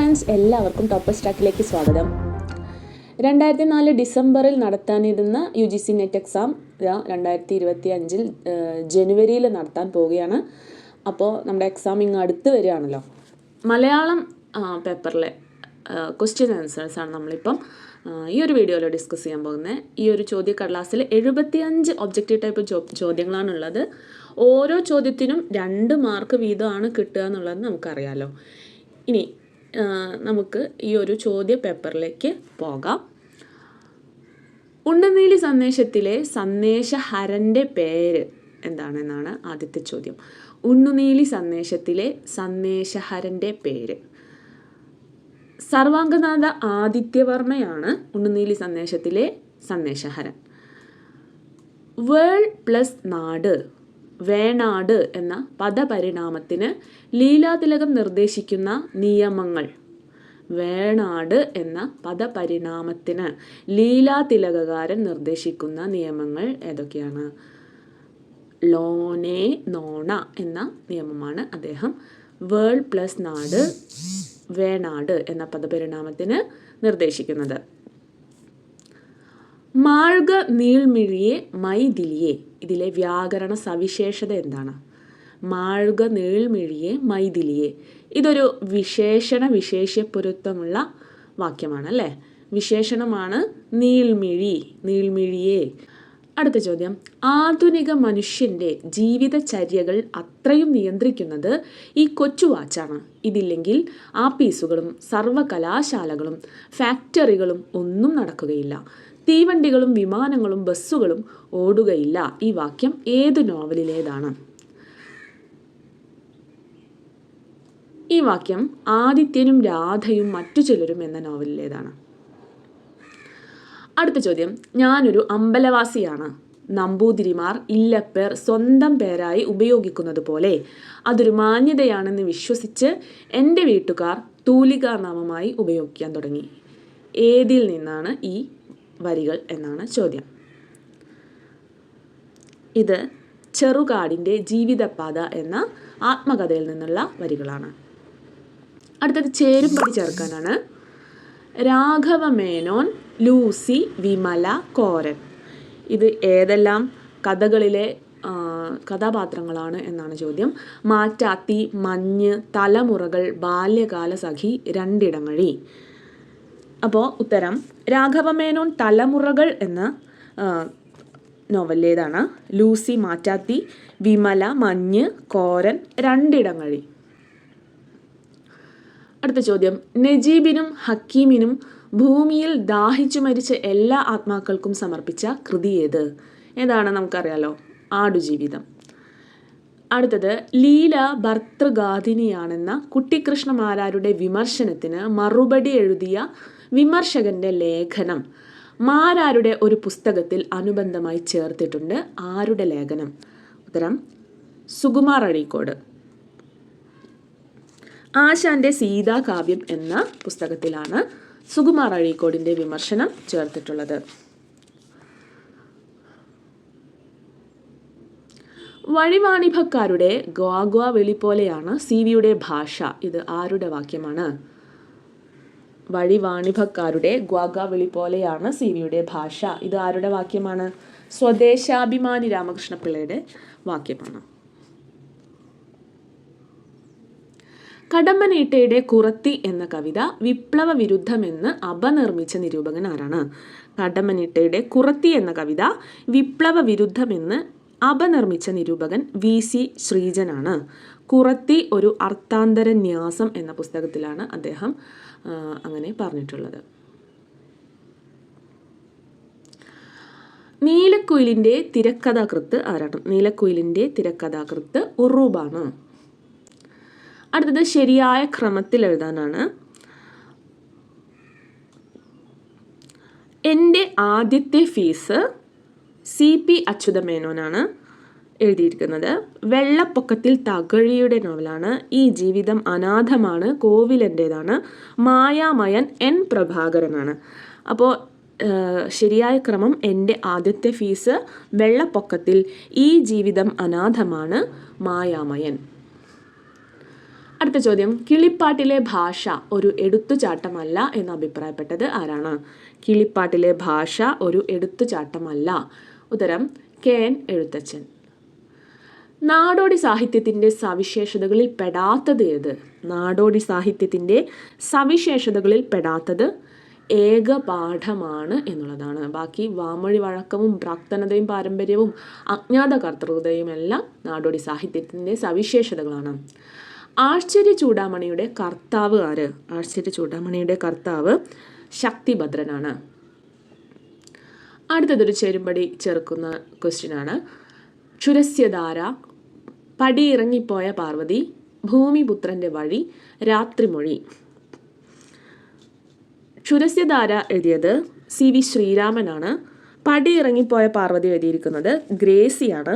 Friends എല്ലാവർക്കും topper സ്റ്റാക്കിലേക്ക് സ്വാഗതം. രണ്ടായിരത്തി നാല് ഡിസംബറിൽ നടത്താനിരുന്ന U G C net exam രണ്ടായിരത്തി ഇരുപത്തി അഞ്ചിൽ ജനുവരിയിൽ നടത്താൻ പോവുകയാണ്. അപ്പോൾ നമ്മുടെ എക്സാം ഇങ്ങ് അടുത്ത് വരികയാണല്ലോ. മലയാളം പേപ്പറിലെ ക്വസ്റ്റ്യൻ ആൻസേഴ്സാണ് നമ്മളിപ്പം ഈ ഒരു വീഡിയോയിൽ ഡിസ്കസ് ചെയ്യാൻ പോകുന്നത് ഈ ഒരു ചോദ്യ കടലാസിൽ എഴുപത്തിയഞ്ച് ഒബ്ജക്റ്റീവ് ടൈപ്പ് ചോദ്യങ്ങളാണ് ചോദ്യങ്ങളാണുള്ളത്. ഓരോ ചോദ്യത്തിനും രണ്ട് മാർക്ക് വീതമാണ് കിട്ടുക എന്നുള്ളത് നമുക്കറിയാമല്ലോ ഇനി നമുക്ക് ഈ ഒരു ചോദ്യ പേപ്പറിലേക്ക് പോകാം. ഉണ്ണനീലി സന്ദേശത്തിലെ സന്ദേശഹരന്റെ പേര് എന്താണെന്നാണ് ആദ്യത്തെ ചോദ്യം. ഉണ്ണുനീലി സന്ദേശത്തിലെ സന്ദേശഹരന്റെ പേര്. സർവാംഗനാഥ ആദിത്യവർമ്മയാണ് ഉണ്ണുനീലി സന്ദേശത്തിലെ സന്ദേശഹരൻ. വേൾഡ് പ്ലസ് നാട് വേണാട് എന്ന പദപരിണാമത്തിന് ലീലാതിലകം നിർദ്ദേശിക്കുന്ന നിയമങ്ങൾ. വേണാട് എന്ന പദപരിണാമത്തിന് ലീലാതിലകകാരൻ നിർദ്ദേശിക്കുന്ന നിയമങ്ങൾ ഏതൊക്കെയാണ്? ലോനെ നോണ എന്ന നിയമമാണ് അദ്ദേഹം. വേൾ പ്ലസ് നാട് വേണാട് എന്ന പദപരിണാമത്തിന് നിർദ്ദേശിക്കുന്നത്. മാൾഗ നീൾമിഴിയെ മൈതിലിയെ ഇതിലെ വ്യാകരണ സവിശേഷത എന്താണ്? മാഴുക നീൾമിഴിയെ മൈഥിലിയെ. ഇതൊരു വിശേഷണ വിശേഷ്യപ്പൊരുത്തമുള്ള വാക്യമാണ് അല്ലേ വിശേഷണമാണ് നീൾമിഴി നീൾമിഴിയെ. അടുത്ത ചോദ്യം. ആധുനിക മനുഷ്യന്റെ ജീവിതചര്യകൾ അത്രയും നിയന്ത്രിക്കുന്നത് ഈ കൊച്ചു വാച്ചാണ്. ഇതില്ലെങ്കിൽ ആപ്പീസുകളും സർവകലാശാലകളും ഫാക്ടറികളും ഒന്നും നടക്കുകയില്ല. തീവണ്ടികളും വിമാനങ്ങളും ബസ്സുകളും ഓടുകയില്ല. ഈ വാക്യം ഏത് നോവലിലേതാണ്? ഈ വാക്യം ആദിത്യനും രാധയും മറ്റു ചിലരും എന്ന നോവലിലേതാണ്. അടുത്ത ചോദ്യം. ഞാനൊരു അമ്പലവാസിയാണ്. നമ്പൂതിരിമാർ ഇല്ലപ്പേർ സ്വന്തം പേരായി ഉപയോഗിക്കുന്നത് പോലെ. അതൊരു മാന്യതയാണെന്ന് വിശ്വസിച്ച് എന്റെ വീട്ടുകാർ തൂലികാനാമമായി ഉപയോഗിക്കാൻ തുടങ്ങി. ഏതിൽ നിന്നാണ് ഈ വരികൾ എന്നാണ് ചോദ്യം. ഇത് ചെറുകാടിന്റെ ജീവിതപാത എന്ന ആത്മകഥയിൽ നിന്നുള്ള വരികളാണ്. അടുത്തത് ചേരുംപടി ചേർക്കാനാണ്. രാഘവ മേനോൻ ലൂസി വിമല കോരൻ. ഇത് ഏതെല്ലാം കഥകളിലെ കഥാപാത്രങ്ങളാണ് എന്നാണ് ചോദ്യം. മാറ്റാത്തി മഞ്ഞ് തലമുറകൾ ബാല്യകാല സഖി രണ്ടിടങ്ങഴി. അപ്പോൾ ഉത്തരം രാഘവമേനോൻ തലമുറകൾ എന്ന നോവലിലേതാണ് ലൂസി മാറ്റാത്തി വിമല മഞ്ഞ് കോരൻ രണ്ടിടങ്ങഴി. അടുത്ത ചോദ്യം നജീബിനും ഹക്കീമിനും ഭൂമിയിൽ ദാഹിച്ചു മരിച്ച എല്ലാ ആത്മാക്കൾക്കും സമർപ്പിച്ച കൃതി ഏത്? ഏതാണ് നമുക്കറിയാലോ? ആടുജീവിതം. അടുത്തത് ലീല ഭർത്തൃഗാധിനിയാണെന്ന കുട്ടിക്കൃഷ്ണമാരാരുടെ വിമർശനത്തിന് മറുപടി എഴുതിയ വിമർശകന്റെ ലേഖനം മാരാരുടെ ഒരു പുസ്തകത്തിൽ അനുബന്ധമായി ചേർത്തിട്ടുണ്ട്. ആരുടെ ലേഖനം? ഉത്തരം സുകുമാർ അഴീക്കോട്. ആശാന്റെ സീതാകാവ്യം എന്ന പുസ്തകത്തിലാണ് സുകുമാർ അഴീക്കോടിന്റെ വിമർശനം ചേർത്തിട്ടുള്ളത്. വഴിവാണിഭക്കാരുടെ ഗ്വാഗ്വ വിളി പോലെയാണ് സി വിയുടെ ഭാഷ. ഇത് ആരുടെ വാക്യമാണ്? വഴിവാണിഭക്കാരുടെ ഗ്വാഗ വിളി പോലെയാണ് സി വിയുടെ ഭാഷ. ഇത് ആരുടെ വാക്യമാണ്? സ്വദേശാഭിമാനി രാമകൃഷ്ണപിള്ളയുടെ വാക്യമാണ്. കടമ്പനീട്ടയുടെ കുറത്തി എന്ന കവിത വിപ്ലവ വിരുദ്ധമെന്ന് അപനിർമ്മിച്ച നിരൂപകൻ ആരാണ്? കടമ്പനീട്ടയുടെ കുറത്തി എന്ന കവിത വിപ്ലവ വിരുദ്ധമെന്ന് അപനിർമ്മിച്ച നിരൂപകൻ വി സി ശ്രീജനാണ്. കുറത്തി ഒരു അർത്ഥാന്തര ന്യാസം എന്ന പുസ്തകത്തിലാണ് അദ്ദേഹം അങ്ങനെ പറഞ്ഞിട്ടുള്ളത്. നീലക്കുയിലിന്റെ തിരക്കഥാകൃത്ത് ആരാണ്? നീലക്കുയിലിന്റെ തിരക്കഥാകൃത്ത് ഉറൂബാണ്. അടുത്തത് ശരിയായ ക്രമത്തിൽ എഴുതാനാണ്. എന്റെ ആദ്യത്തെ ഫീസ് സി പി അച്യുതമേനോനാണ് എഴുതിയിരിക്കുന്നത്. വെള്ളപ്പൊക്കത്തിൽ തകഴിയുടെ നോവലാണ്. ഈ ജീവിതം അനാഥമാണ് കോവിലന്റേതാണ്. മായാമയൻ എൻ പ്രഭാകരനാണ്. അപ്പോൾ ശരിയായ ക്രമം എന്റെ ആദ്യത്തെ ഫീസ് വെള്ളപ്പൊക്കത്തിൽ ഈ ജീവിതം അനാഥമാണ് മായാമയൻ. അടുത്ത ചോദ്യം. കിളിപ്പാട്ടിലെ ഭാഷ ഒരു എടുത്തുചാട്ടമല്ല എന്ന് അഭിപ്രായപ്പെട്ടത് ആരാണ്? കിളിപ്പാട്ടിലെ ഭാഷ ഒരു എടുത്തുചാട്ടമല്ല. ഉത്തരം കെ. എൻ. എഴുത്തച്ഛൻ. നാടോടി സാഹിത്യത്തിന്റെ സവിശേഷതകളിൽ പെടാത്തത് ഏത്? നാടോടി സാഹിത്യത്തിന്റെ സവിശേഷതകളിൽ പെടാത്തത് ഏകപാഠമാണ് എന്നുള്ളതാണ്. ബാക്കി വാമൊഴി വഴക്കവും പ്രാക്തനതയും പാരമ്പര്യവും അജ്ഞാത കർത്തൃതയും എല്ലാം നാടോടി സാഹിത്യത്തിന്റെ സവിശേഷതകളാണ്. ആശ്ചര്യ ചൂടാമണിയുടെ കർത്താവ് ആര്? ആശ്ചര്യ ചൂടാമണിയുടെ കർത്താവ് ശക്തിഭദ്രനാണ്. അടുത്തതൊരു ചെരുമ്പടി ചെറുക്കുന്ന ക്വസ്റ്റ്യനാണ് ചുരസ്യധാര പടിയിറങ്ങിപ്പോയ പാർവതി ഭൂമിപുത്രന്റെ വഴി രാത്രിമൊഴി. ചുരസ്യധാര എഴുതിയത് സി വി ശ്രീരാമനാണ്. പടിയിറങ്ങിപ്പോയ പാർവതി എഴുതിയിരിക്കുന്നത് ഗ്രേസിയാണ്.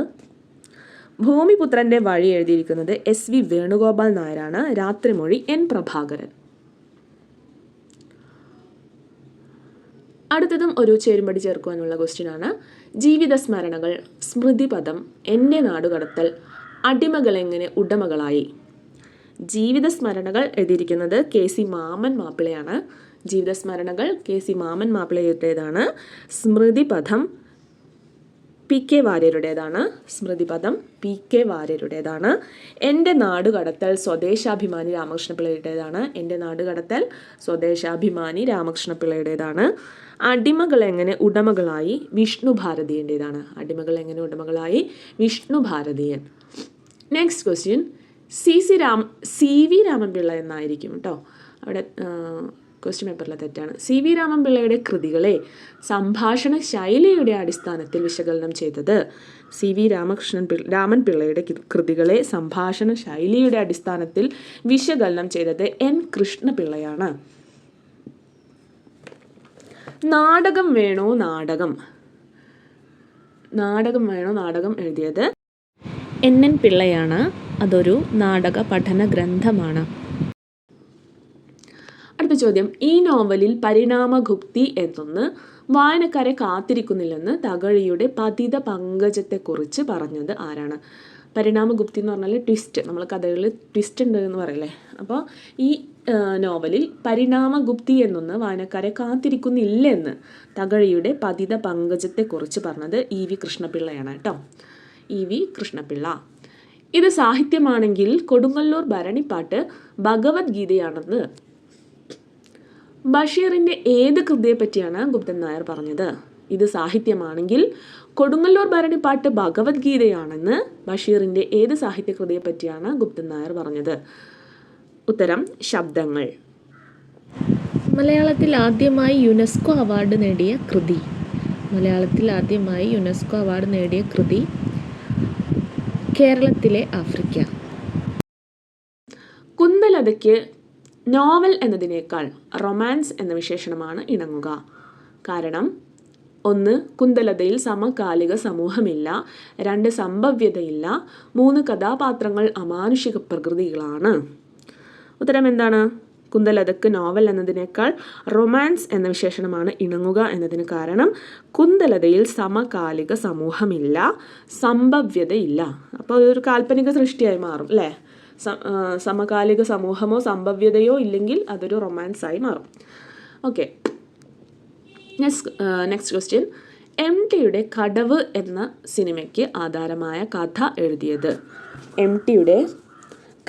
ഭൂമിപുത്രന്റെ വഴി എഴുതിയിരിക്കുന്നത് എസ് വി വേണുഗോപാൽ നായരാണ്. രാത്രിമൊഴി എൻ പ്രഭാകരൻ. അടുത്തതും ഒരു ചേരുമ്പടി ചേർക്കുവാനുള്ള ക്വസ്റ്റ്യൻ ആണ്. ജീവിത സ്മരണകൾ സ്മൃതിപദം എന്റെ നാടുകടത്തൽ അടിമകൾ എങ്ങനെ ഉടമകളായി? ജീവിത സ്മരണകൾ എഴുതിയിരിക്കുന്നത് കെ സി മാമൻ മാപ്പിളയാണ്. ജീവിത സ്മരണകൾ കെ സി മാമൻ മാപ്പിളയുടേതാണ്. സ്മൃതിപഥം പി കെ വാര്യരുടേതാണ് സ്മൃതിപദം പി കെ വാര്യരുടേതാണ്. എന്റെ നാട് കടത്തൽ സ്വദേശാഭിമാനി രാമകൃഷ്ണപിള്ളയുടേതാണ്. എന്റെ നാട് കടത്തൽ സ്വദേശാഭിമാനി രാമകൃഷ്ണപിള്ളയുടേതാണ്. അടിമകൾ എങ്ങനെ ഉടമകളായി വിഷ്ണു ഭാരതീയന്റേതാണ്. അടിമകൾ എങ്ങനെ ഉടമകളായി Vishnu Bharatheeyan. Next question C C Ram C V Ramanpillai എന്നായിരിക്കും കേട്ടോ അവിടെ ക്വസ്റ്റ്യൻ പേപ്പറിലെ തെറ്റാണ്. സി വി രാമൻപിള്ളയുടെ കൃതികളെ സംഭാഷണ ശൈലിയുടെ അടിസ്ഥാനത്തിൽ വിശകലനം ചെയ്തത് സി വി രാമകൃഷ്ണൻ പിള്ള രാമൻ പിള്ളയുടെ കൃതികളെ സംഭാഷണ ശൈലിയുടെ അടിസ്ഥാനത്തിൽ വിശകലനം ചെയ്തത് എൻ കൃഷ്ണപിള്ളയാണ്. നാടകം വേണോ നാടകം? നാടകം വേണോ നാടകം എഴുതിയത്? എൻ എൻ പിള്ളയാണ്. അതൊരു നാടക പഠന ഗ്രന്ഥമാണ്. അടുത്ത ചോദ്യം ഈ നോവലിൽ പരിണാമഗുപ്തി എന്നൊന്ന് വായനക്കാരെ കാത്തിരിക്കുന്നില്ലെന്ന് തകഴിയുടെ പതിത പങ്കജത്തെക്കുറിച്ച് പറഞ്ഞത് ആരാണ്? പരിണാമഗുപ്തി എന്ന് പറഞ്ഞാൽ ട്വിസ്റ്റ് നമ്മൾ കഥകളിൽ ട്വിസ്റ്റ് ഉണ്ട് എന്ന് പറയല്ലേ? അപ്പോൾ ഈ നോവലിൽ പരിണാമഗുപ്തി എന്നൊന്ന് വായനക്കാരെ കാത്തിരിക്കുന്നില്ലെന്ന് തകഴിയുടെ പതിത പങ്കജത്തെക്കുറിച്ച് പറഞ്ഞത് ഇ വി കൃഷ്ണപിള്ളയാണ് കേട്ടോ. E V Krishnapillai. ഇത് സാഹിത്യമാണെങ്കിൽ കൊടുങ്ങല്ലൂർ ഭരണിപ്പാട്ട് ഭഗവത്ഗീതയാണെന്ന് ബഷീറിന്റെ ഏത് കൃതിയെപ്പറ്റിയാണ് ഗുപ്തൻ നായർ പറഞ്ഞത്? ഇത് സാഹിത്യമാണെങ്കിൽ കൊടുങ്ങല്ലൂർ ഭരണിപ്പാട്ട് ഭഗവത്ഗീതയാണെന്ന് ബഷീറിന്റെ ഏത് സാഹിത്യകൃതിയെ പറ്റിയാണ് ഗുപ്തൻ നായർ പറഞ്ഞത്? ഉത്തരം ശബ്ദങ്ങൾ. മലയാളത്തിൽ ആദ്യമായി യുനെസ്കോ അവാർഡ് നേടിയ കൃതി. മലയാളത്തിൽ ആദ്യമായി യുനെസ്കോ അവാർഡ് നേടിയ കൃതി കേരളത്തിലെ ആഫ്രിക്ക. കുന്തലതയ്ക്ക് നോവൽ എന്നതിനേക്കാൾ റൊമാൻസ് എന്ന വിശേഷണമാണ് ഇണങ്ങുക. കാരണം ഒന്ന് കുന്തലതയിൽ സമകാലിക സമൂഹമില്ല. രണ്ട് സംഭവ്യതയില്ല. മൂന്ന് കഥാപാത്രങ്ങൾ അമാനുഷിക പ്രകൃതികളാണ്. ഉത്തരം എന്താണ്? കുന്തലതക്ക് നോവൽ എന്നതിനേക്കാൾ റൊമാൻസ് എന്ന വിശേഷണമാണ് ഇണങ്ങുക എന്നതിന് കാരണം കുന്തലതയിൽ സമകാലിക സമൂഹമില്ല സംഭവ്യതയില്ല. അപ്പോൾ അതൊരു കാൽപ്പനിക സൃഷ്ടിയായി മാറും അല്ലേ? സമകാലിക സമൂഹമോ സംഭവ്യതയോ ഇല്ലെങ്കിൽ അതൊരു റൊമാൻസായി മാറും. Okay. Next next question. M ടിയുടെ കടവ് എന്ന സിനിമയ്ക്ക് ആധാരമായ കഥ എഴുതിയത്. എം ടിയുടെ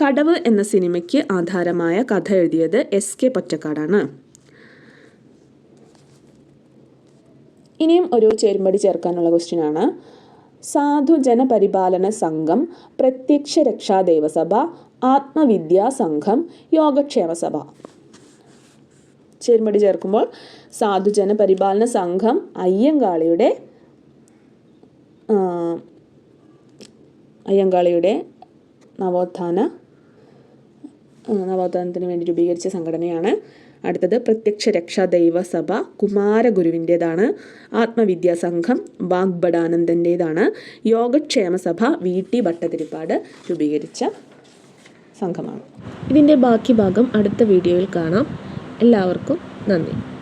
കടവ് എന്ന സിനിമയ്ക്ക് ആധാരമായ കഥ എഴുതിയത് എസ് കെ പൊറ്റക്കാടാണ്. ഇനിയും ഒരു ചേരുമ്പടി ചേർക്കാനുള്ള ക്വസ്റ്റ്യൻ ആണ് സാധു ജനപരിപാലന സംഘം പ്രത്യക്ഷ രക്ഷാ ദേവസഭ ആത്മവിദ്യാ സംഘം യോഗക്ഷേമ സഭ. ചേരുമ്പടി ചേർക്കുമ്പോൾ സാധുജന പരിപാലന സംഘം അയ്യങ്കാളിയുടെ അയ്യങ്കാളിയുടെ നവോത്ഥാന നവോത്ഥാനത്തിന് വേണ്ടി രൂപീകരിച്ച സംഘടനയാണ് അടുത്തത് പ്രത്യക്ഷ രക്ഷാ ദൈവസഭ കുമാരഗുരുവിന്റേതാണ്. ആത്മവിദ്യാ സംഘം വാഗ്ബടാനന്ദന്റേതാണ് യോഗക്ഷേമ സഭ വി ടി ഭട്ടതിരിപ്പാട് രൂപീകരിച്ച സംഘമാണ്. ഇതിന്റെ ബാക്കി ഭാഗം അടുത്ത വീഡിയോയിൽ കാണാം. എല്ലാവർക്കും നന്ദി.